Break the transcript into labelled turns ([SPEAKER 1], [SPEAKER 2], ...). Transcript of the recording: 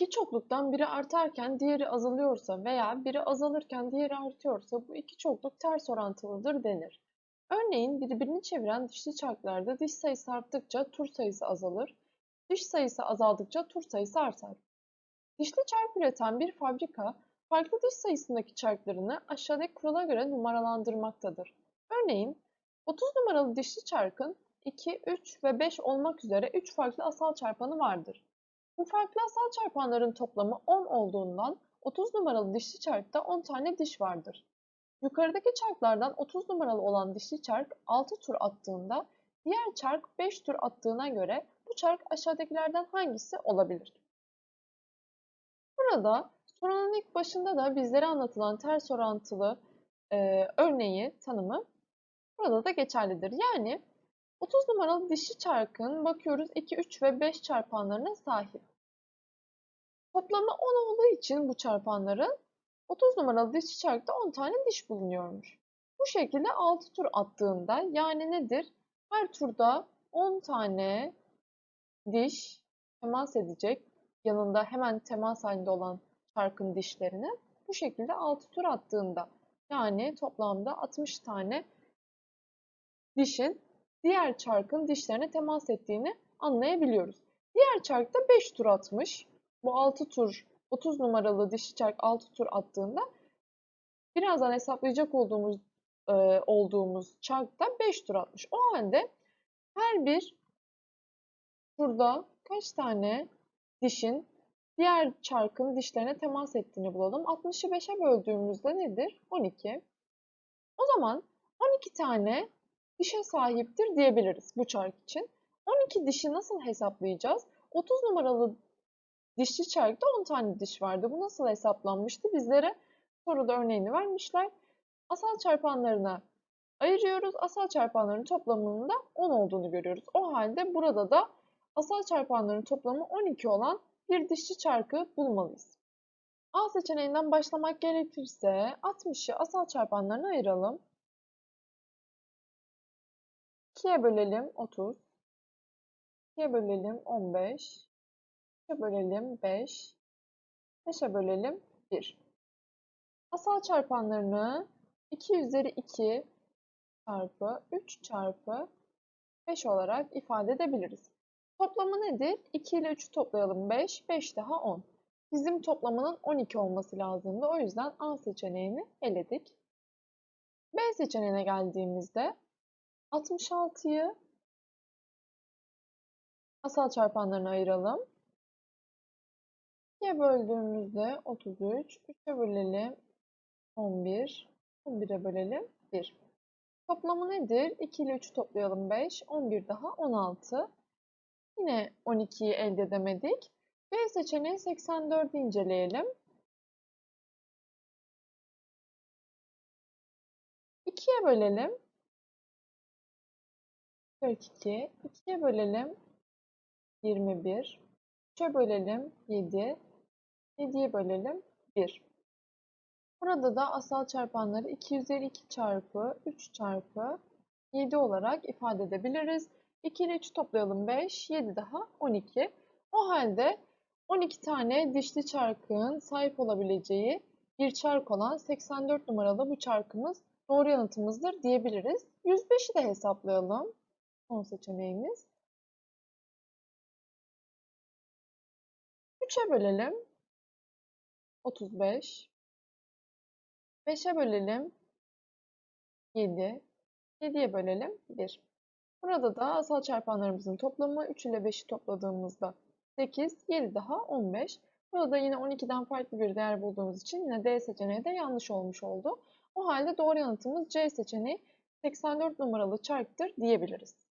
[SPEAKER 1] İki çokluktan biri artarken diğeri azalıyorsa veya biri azalırken diğeri artıyorsa bu iki çokluk ters orantılıdır denir. Örneğin birbirini çeviren dişli çarklarda diş sayısı arttıkça tur sayısı azalır, diş sayısı azaldıkça tur sayısı artar. Dişli çark üreten bir fabrika farklı diş sayısındaki çarklarını aşağıdaki kurala göre numaralandırmaktadır. Örneğin 30 numaralı dişli çarkın 2, 3 ve 5 olmak üzere 3 farklı asal çarpanı vardır. Bu farklı asal çarpanların toplamı 10 olduğundan 30 numaralı dişli çarkta 10 tane diş vardır. Yukarıdaki çarklardan 30 numaralı olan dişli çark 6 tur attığında diğer çark 5 tur attığına göre bu çark aşağıdakilerden hangisi olabilir? Burada sorunun ilk başında da bizlere anlatılan ters orantılı e, örneği, tanımı burada da geçerlidir. Yani 30 numaralı dişli çarkın bakıyoruz 2, 3 ve 5 çarpanlarına sahip. Toplamı 10 olduğu için bu çarpanların 30 numaralı dişli çarkta 10 tane diş bulunuyormuş. Bu şekilde 6 tur attığında yani nedir? Her turda 10 tane diş temas edecek. Yanında hemen temas halinde olan çarkın dişlerini. Bu şekilde 6 tur attığında yani toplamda 60 tane dişin diğer çarkın dişlerine temas ettiğini anlayabiliyoruz. Diğer çark da 5 tur atmış. Bu 6 tur 30 numaralı dişi çark 6 tur attığında birazdan hesaplayacak olduğumuz e, olduğumuz çark da 5 tur atmış. O halde her bir turda kaç tane dişin diğer çarkın dişlerine temas ettiğini bulalım. 60'ı 5'e böldüğümüzde nedir? 12. O zaman 12 tane dişe sahiptir diyebiliriz bu çark için. 12 dişi nasıl hesaplayacağız? 30 numaralı dişli çarkta 10 tane diş vardı. Bu nasıl hesaplanmıştı? Bizlere soruda örneğini vermişler. Asal çarpanlarına ayırıyoruz. Asal çarpanların toplamının da 10 olduğunu görüyoruz. O halde burada da asal çarpanların toplamı 12 olan bir dişli çarkı bulmalıyız. A seçeneğinden başlamak gerekirse 60'ı asal çarpanlarına ayıralım. 2'ye bölelim 30. 2'ye bölelim 15. 3'e bölelim 5. 5'e bölelim 1. Asal çarpanlarını 2 üzeri 2 çarpı 3 çarpı 5 olarak ifade edebiliriz. Toplamı nedir? 2 ile 3'ü toplayalım 5, 5 daha 10. Bizim toplamının 12 olması lazımdı. O yüzden A seçeneğini eledik. B seçeneğine geldiğimizde 66'yı asal çarpanlarına ayıralım. 2'ye böldüğümüzde 33, 3'e bölelim 11, 11'e bölelim 1. Toplamı nedir? 2 ile 3'ü toplayalım 5, 11 daha 16. Yine 12'yi elde edemedik. B seçeneği 84'ü inceleyelim. 2'ye bölelim. 42. 2'ye bölelim. 21. 3'e bölelim. 7. 7'ye bölelim 1. Burada da asal çarpanları 2 üzeri 2 çarpı 3 çarpı 7 olarak ifade edebiliriz. 2 ile 3 toplayalım 5, 7 daha 12. O halde 12 tane dişli çarkın sahip olabileceği bir çark olan 84 numaralı bu çarkımız doğru yanıtımızdır diyebiliriz. 105'i de hesaplayalım. Son seçeneğimiz. 3'e bölelim. 35. 5'e bölelim. 7. 7'ye bölelim. 1. Burada da asal çarpanlarımızın toplamı 3 ile 5'i topladığımızda 8, 7 daha 15. Burada yine 12'den farklı bir değer bulduğumuz için yine D seçeneği de yanlış olmuş oldu. O halde doğru yanıtımız C seçeneği 84 numaralı çarktır diyebiliriz.